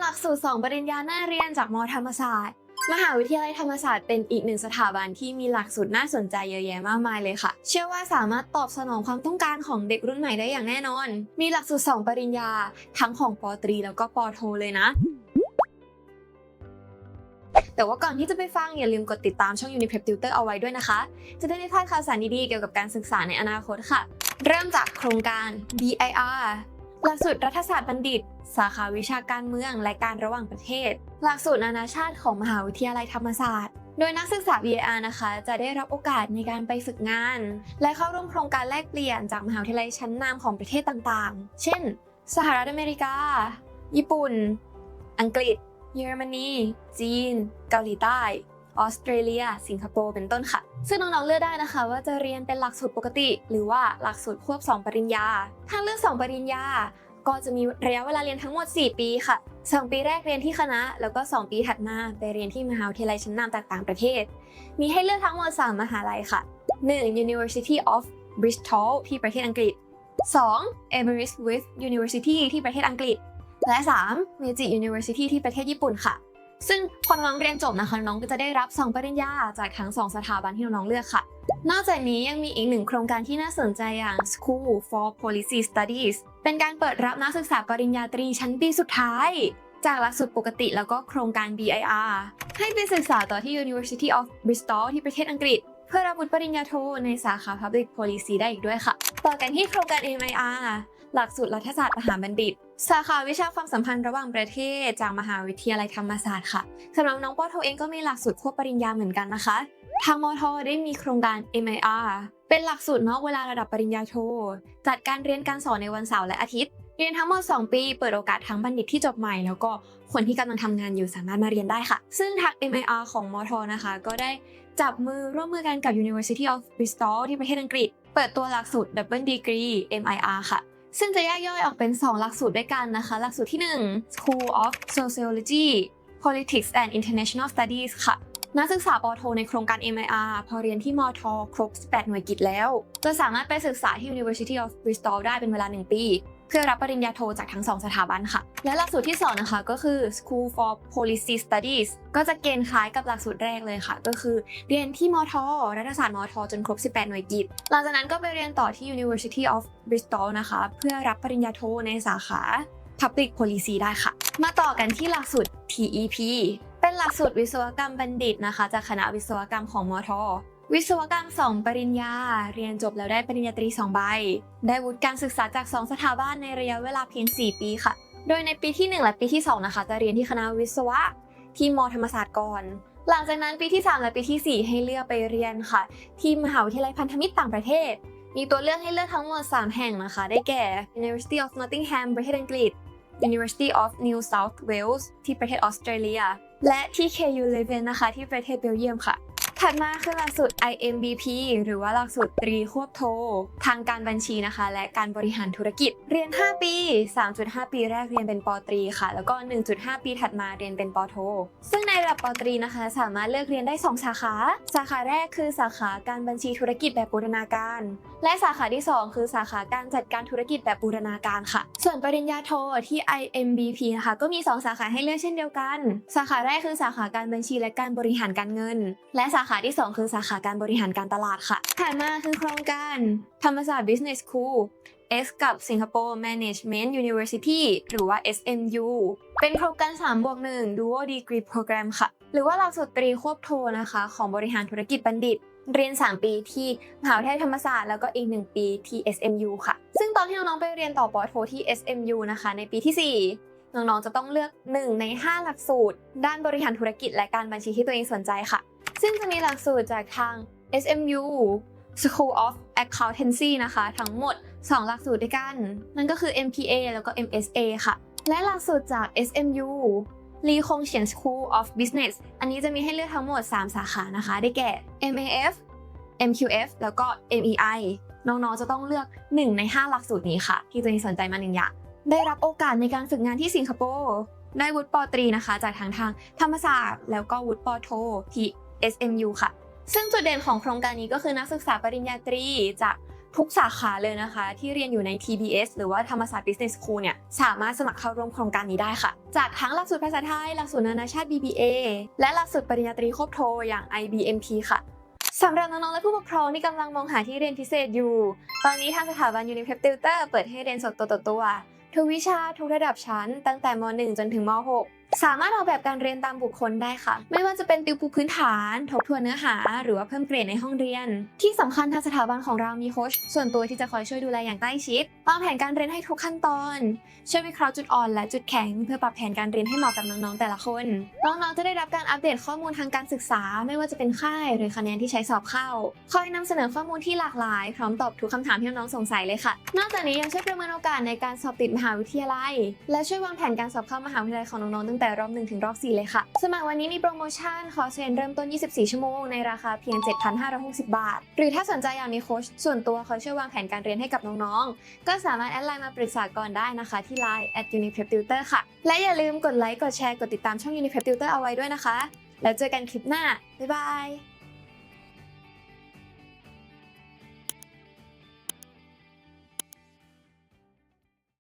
หลักสูตร 2 ปริญญาหน้าเรียนจากมธรรมศาสตร์ มหาวิทยาลัยธรรมศาสตร์เป็นอีกหนึ่งสถาบันที่มีหลักสูตรน่าสนใจเยอะแยะมากมายเลยค่ะ เชื่อว่าสามารถตอบสนองความต้องการของเด็กรุ่นใหม่ได้อย่างแน่นอน มีหลักสูตร 2 ปริญญา ทั้งของปตรี แล้วก็ปโท เลยนะแต่ว่าก่อนที่จะไปฟังอย่าลืมกดติดตามช่อง Unipep Tutor เอาไว้ด้วยนะคะ จะได้ไม่พลาดข่าวสารดีๆเกี่ยวกับการศึกษาในอนาคตค่ะ เริ่มจากโครงการ BIR หลักสูตรรัฐศาสตร์บัณฑิต สาขาวิชาการเมืองและการระหว่างประเทศ หลักสูตรนานาชาติของมหาวิทยาลัยธรรมศาสตร์ โดยนักศึกษา BIR นะคะ จะได้รับโอกาสในการไปฝึกงาน และเข้าร่วมโครงการแลกเปลี่ยนจากมหาวิทยาลัยชั้นนำของประเทศต่างๆ เช่น สหรัฐอเมริกา ญี่ปุ่น อังกฤษ เยอรมนี จีน เกาหลีใต้ ออสเตรเลีย สิงคโปร์ เป็นต้นค่ะ ซึ่งน้องๆเลือกได้นะคะ ว่าจะเรียนเป็นหลักสูตรปกติ หรือว่าหลักสูตรควบ 2 ปริญญา ถ้าเลือก 2 ปริญญา ก็จะมีระยะเวลาเรียนทั้งหมด 4 ปีค่ะ 2 ปีแรกเรียนที่คณะ แล้วก็ 2 ปีถัดมาไปเรียนที่มหาวิทยาลัยชั้นนำจากต่างประเทศ มีให้เลือกทั้งหมด 3 มหาลัยค่ะ 1. University of Bristol ที่ประเทศอังกฤษ 2. Aberystwyth University ที่ประเทศอังกฤษ และ 3. Meiji University ที่ประเทศญี่ปุ่นค่ะ ซึ่งพอน้องเรียนจบนะคะน้องก็จะได้รับ2ปริญญาจากทั้ง2สถาบันที่น้องเลือกค่ะ นอกจากนี้ยังมีอีกหนึ่งโครงการที่น่าสนใจอย่าง School for Policy Studies เป็นการเปิดรับนักศึกษาปริญญาตรีชั้นปีสุดท้าย จากหลักสูตรปกติแล้วก็โครงการ BIR ให้ไปศึกษาต่อที่ University of Bristol ที่ประเทศอังกฤษ เพื่อรับวุฒิปริญญาโทในสาขา Public Policy ได้อีกด้วยค่ะ ต่อกันที่โครงการ MIR หลักสูตรรัฐศาสตร์มหาบัณฑิต สาขาวิชาความสัมพันธ์ระหว่างประเทศ จากมหาวิทยาลัยธรรมศาสตร์ค่ะสำหรับน้องปอโทเองก็มีหลักสูตรควบปริญญาเหมือนกันนะคะ ทางมอทได้มีโครงการ MIR เป็นหลักสูตรนอกเวลาระดับปริญญาโท จัดการเรียนการสอนในวันเสาร์และอาทิตย์ เรียนทั้งหมด 2 ปี เปิดโอกาสทั้งบัณฑิตที่จบใหม่ แล้วก็คนที่กำลังทำงานอยู่สามารถมาเรียนได้ค่ะ ซึ่งทาง MIR ของมอทนะคะ ก็ได้จับมือร่วมมือกันกับ University of Bristol ที่ประเทศอังกฤษ เปิดตัวหลักสูตร Double Degree MIR ค่ะ ซึ่งจะแยกย่อยออกเป็น 2 หลักสูตรด้วยกันนะคะ หลักสูตรที่ 1 School of Sociology Politics and International Studies ค่ะ นักศึกษาปอโทในโครงการ MIR พอเรียนที่มอทครบ 18 หน่วยกิตแล้ว จะสามารถไปศึกษาที่ University of Bristol ได้เป็นเวลา 1 ปี เพื่อรับปริญญาโทจากทั้ง 2 สถาบันค่ะ และหลักสูตรที่ 2 นะคะก็คือ School for Policy Studies ก็จะเกณฑ์คล้ายกับหลักสูตรแรกเลยค่ะ ก็คือเรียนที่มอทรัฐศาสตร์มอทจนครบ 18 หน่วยกิต หลังจากนั้นก็ไปเรียนต่อที่ University of Bristol นะคะ เพื่อรับปริญญาโทในสาขา Public Policy ได้ค่ะ มาต่อกันที่หลักสูตร TEP เป็นหลักสูตรวิศวกรรมบัณฑิตนะคะ จากคณะวิศวกรรมของมอท วิศวกรรม 2 ปริญญา เรียนจบแล้วได้ปริญญาตรี 2 ใบ ได้วุฒิการศึกษาจาก 2 สถาบันในระยะเวลาเพียง 4 ปีค่ะ โดยในปีที่ 1 และปีที่ 2 นะคะ จะเรียนที่คณะวิศวะที่มอธรรมศาสตร์ก่อน หลังจากนั้นปีที่ 3 และปีทีสี่ 4 ให้เลือกไปเรียนค่ะ ที่มหาวิทยาลัยพันธมิตรต่างประเทศ มีตัวเลือกให้เลือกทั้งหมด 3 แห่งนะคะ ได้แก่ University of Nottingham ประเทศอังกฤษ University of New South Wales ที่ประเทศออสเตรเลีย และที่ KU Leuven นะคะ ที่ประเทศเบลเยียมค่ะ ถัดมาคือหลักสูตร IMBP หรือว่าหลักสูตรตรีควบโท ทางการบัญชีนะคะ และการบริหารธุรกิจ เรียน 5 ปี 3.5 ปีแรกเรียนเป็นปตรีค่ะ แล้วก็ 1.5 ปีถัดมาเรียนเป็นปโท ซึ่งในระดับปตรีนะคะ สามารถเลือกเรียนได้ 2 สาขา สาขาแรกคือสาขาการบัญชีธุรกิจแบบบูรณาการ และสาขาที่ 2 คือสาขาการจัดการธุรกิจแบบบูรณาการค่ะ ส่วนปริญญาโทที่ IMBP นะคะก็มี 2 สาขาให้เลือกเช่นเดียวกัน สาขาแรกคือสาขาการบัญชีและการบริหารการเงิน และสาขาที่ 2 คือสาขาการบริหารการตลาดค่ะถัดมาคือโครงการธรรมศาสตร์ Business School S กับ Singapore Management University หรือว่า SMU เป็นโครงการ3บวก1 Dual Degree Program ค่ะ หรือว่าหลักสูตรตรีควบโทนะคะ ของบริหารธุรกิจบัณฑิต เรียน 3 ปีที่มหาวิทยาลัยธรรมศาสตร์แล้วก็อีก 1 ปีที่ SMU ค่ะ ซึ่งตอนที่น้องๆไปเรียนต่อปอโทที่ SMU นะคะ ในปีที่ 4น้องๆ จะต้องเลือก 1 ใน 5 หลักสูตร ด้านบริหารธุรกิจและการบัญชีที่ตัวเองสนใจค่ะ ซึ่งจะมีหลักสูตรจากทาง SMU School of Accountancy นะคะ ทั้งหมด 2 หลักสูตรด้วยกัน นั่นก็คือ MPA แล้วก็ MSA ค่ะ และหลักสูตรจาก SMU ลีคงเฉียน School of Business อันนี้จะมีให้เลือกทั้งหมด 3 สาขานะคะ ได้แก่ MAF MQF แล้วก็ MEI น้องๆ จะต้องเลือก 1 ใน 5 หลักสูตรนี้ค่ะ ที่ตัวเองสนใจมาหนึ่งอย่าง ได้รับโอกาสในการฝึกงานที่สิงคโปร์ ได้วุฒิปตรีนะคะ จากทางทางธรรมศาสตร์ แล้วก็วุฒิปโทที่ SMU ค่ะ ซึ่งจุดเด่นของโครงการนี้ก็คือนักศึกษาปริญญาตรีจะทุกสาขาเลยนะคะ ที่เรียนอยู่ใน TBS หรือว่าธรรมศาสตร์ Business School เนี่ยสามารถสมัครเข้าร่วมโครงการนี้ได้ค่ะ จากทั้งหลักสูตรภาษาไทย หลักสูตรนานาชาติ BBA และหลักสูตรปริญญาตรีควบโทอย่าง IBMP ค่ะสำหรับน้องๆและผู้ปกครองที่กำลังมองหาที่เรียนพิเศษอยู่ ตอนนี้ทางสถาบัน Unipep Tutor เปิดให้เรียนสดตัวต่อตัวทุกวิชาทุกระดับชั้นตั้งแต่ม .1 จนถึงม .6 สามารถออกแบบการเรียนตามบุคคลได้ค่ะ ไม่ว่าจะเป็นติวปูพื้นฐาน ทบทวนเนื้อหา หรือว่าเพิ่มเกรดในห้องเรียน ที่สำคัญทางสถาบันของเรามีโค้ชส่วนตัวที่จะคอยช่วยดูแลอย่างใกล้ชิดวางแผนการเรียนให้ทุกขั้นตอน ช่วยวิเคราะห์จุดอ่อนและจุดแข็ง เพื่อปรับแผนการเรียนให้เหมาะกับน้องๆแต่ละคน น้องๆจะได้รับการอัปเดตข้อมูลทางการศึกษา ไม่ว่าจะเป็นค่ายหรือคะแนนที่ใช้สอบเข้า คอยนำเสนอข้อมูลที่หลากหลาย พร้อมตอบทุกคำถามที่น้องสงสัยเลยค่ะ นอกจากนี้ยังช่วยประเมินโอกาสในการสอบติดมหาวิทยาลัย และช่วยวางแผนการสอบเข้ามหาวิทยาลัยของน้องๆตั้งแต่รอบ 1 ถึงรอบ 4 เลยค่ะ สมัครวันนี้มีโปรโมชั่นคอร์สเรียนเริ่มต้น 24 ชั่วโมงในราคาเพียง 7,560 บาท หรือถ้าสนใจอยากมีโค้ชส่วนตัวคอยช่วยวางแผนการเรียนให้กับน้องๆ ก็สามารถแอดไลน์มาปรึกษาก่อนได้นะคะที่ Line at Uniprep Tutor ค่ะ และอย่าลืมกดไลค์กดแชร์กดติดตามช่อง Uniprep Tutor เอาไว้ด้วยนะคะ แล้วเจอกันคลิปหน้าบ๊ายบาย